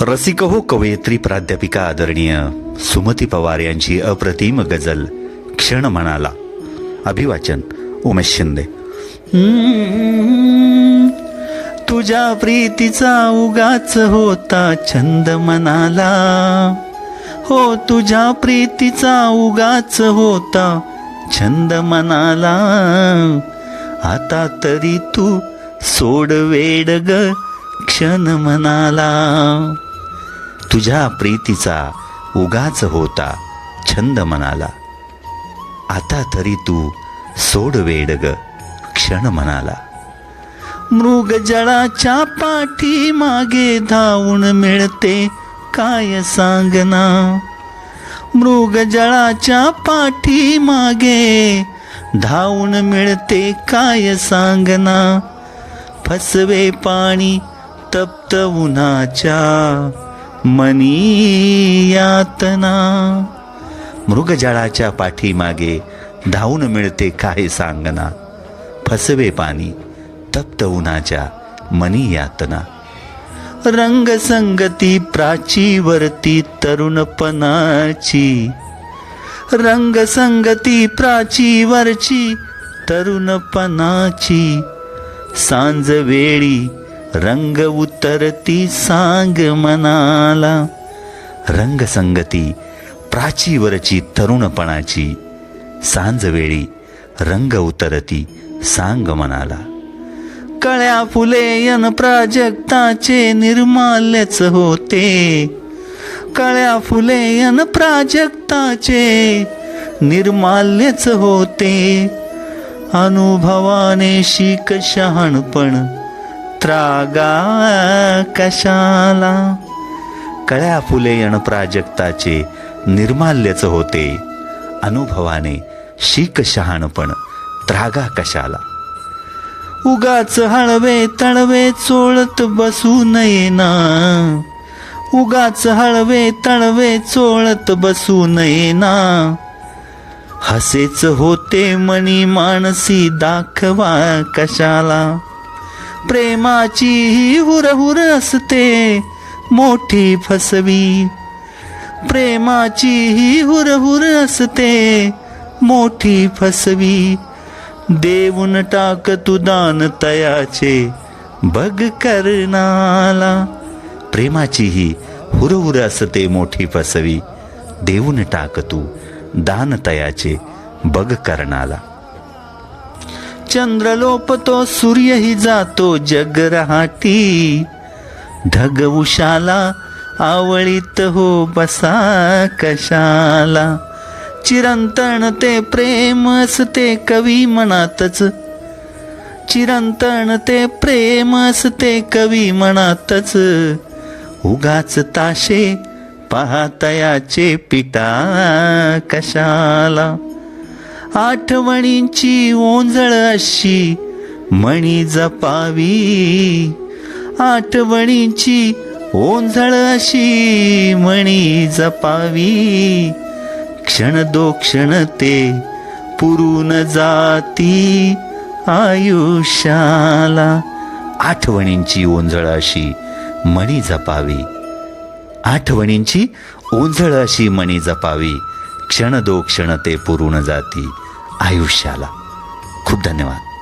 रसिक हो कवयित्री प्राध्यापिका आदरणीय सुमती पवार यांची अप्रतिम गझल क्षण म्हणाला अभिवाचन उमेश शिंदे. तुझ्या प्रीतीचा उगाच होता छंद मनाला. हो तुझ्या प्रीतीचा उगाच होता छंद मनाला. आता तरी तू सोड वेड ग क्षण म्हणाला तुझ्या प्रीतीचा उगाच होता छंद म्हणाला आता तरी तू सोड वेड ग क्षण म्हणाला मृग जळाच्या पाठी मागे धावून मिळते काय सांगना. मृग जळाच्या पाठी मागे धावून मिळते काय सांगना. फसवे पाणी तप्त उन्हाच्या मनी यातना मृगजळाच्या पाठीमागे धावून मिळते काय सांगना. फसवे पाणी तप्त उन्हाच्या मनी यातना रंगसंगती प्राचीवरती तरुणपणाची. रंगसंगती प्राचीवरची तरुणपणाची. सांज वेळी रंग उतरती सांग मनाला. रंगसंगती प्राचीवरची तरुणपणाची. सांजवेळी रंग उतरती सांग मनाला. कळ्या फुले यन प्राजक्ताचे निर्माल्यच होते. कळ्या फुले यन प्राजक्ताचे निर्माल्यच होते. अनुभवाने शिक शहाणपण त्रागा कशाला कळ्या फुले यण प्राजक्ताचे निर्माल्यच होते. अनुभवाने शीक शहाणपण त्रागा कशाला उगाच हळवे तळवे चोळत बसू नये ना. उगाच हळवे तळवे चोळत बसू नये ना. हसेच होते मनी मानसी दाखवा कशाला. प्रेमाची ही हुरहुर असते मोठी फसवी. प्रेमाची ही हुरहुर असते मोठी फसवी. देऊन टाक तू दान तयाचे बग करणाला. प्रेमाची ही हुरहुर असते मोठी फसवी. देऊन टाक तू दान तयाचे बग करणाला. चंद्र लोपतो सूर्यही जातो जग रहाटी ढग उशाला आवळीत हो बसा कशाला. चिरंतन ते प्रेम असते कवी मनातच. चिरंतन ते प्रेम असते कवी मनातच. उगाच ताशे पाहतयाचे पिता कशाला. आठवणींची ओंजळ अशी म्हणी जपावी. आठवणींची ओंजळ अशी म्हणी जपावी. क्षण दो क्षण ते पुरून जाती आयुष्याला. आठवणींची ओंजळ अशी मणी जपावी. आठवणींची ओंजळ अशी मणी जपावी. क्षण दो क्षण ते पुरून जाती आयुष्याला खूप धन्यवाद.